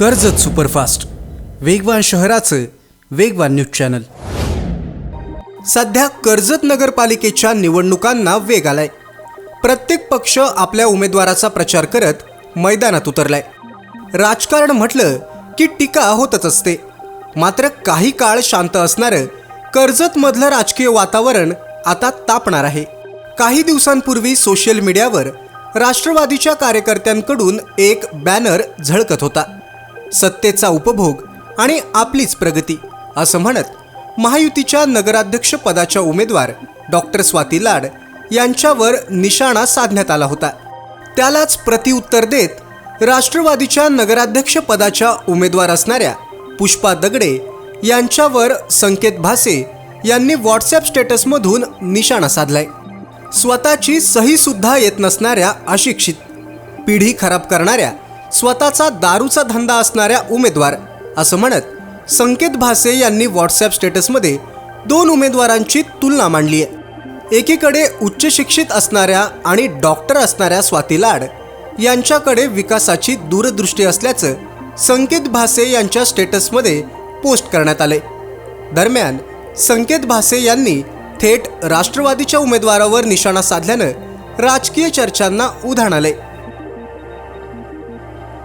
Karjat superfast. वेगवान शहराचं वेगवान न्यूज चॅनल. सध्या कर्जत नगरपालिकेच्या निवडणुकांना वेग आलाय. प्रत्येक पक्ष आपल्या उमेदवाराचा प्रचार करत मैदानात उतरलाय. राजकारण म्हटलं की टीका होतच असते. मात्र काही काळ शांत असणारं कर्जतमधलं राजकीय वातावरण आता तापणार आहे. काही दिवसांपूर्वी सोशल मीडियावर राष्ट्रवादीच्या कार्यकर्त्यांकडून एक बॅनर झळकत होता. सत्तेचा उपभोग आणि आपलीच प्रगती असं म्हणत महायुतीच्या नगराध्यक्ष पदाच्या उमेदवार डॉक्टर स्वाती लाड यांच्यावर निशाणा साधण्यात आला होता. त्यालाच प्रतिउत्तर देत राष्ट्रवादीच्या नगराध्यक्ष पदाच्या उमेदवार असणाऱ्या पुष्पा दगडे यांच्यावर संकेत भासे यांनी व्हॉट्सॲप स्टेटसमधून निशाणा साधलाय. स्वतःची सही सुद्धा येत नसणाऱ्या अशिक्षित पिढी खराब करणाऱ्या स्वतःचा दारूचा धंदा असणाऱ्या उमेदवार असं म्हणत संकेत भासे यांनी व्हॉट्सॲप स्टेटसमध्ये दोन उमेदवारांची तुलना मांडली आहे. एकीकडे उच्च शिक्षित असणाऱ्या आणि डॉक्टर असणाऱ्या स्वाती लाड यांच्याकडे विकासाची दूरदृष्टी असल्याचं संकेत भासे यांच्या स्टेटसमध्ये पोस्ट करण्यात आले दरम्यान संकेत भासे यांनी थेट राष्ट्रवादीच्या उमेदवारावर निशाणा साधल्यानं राजकीय चर्चांना उधाण आले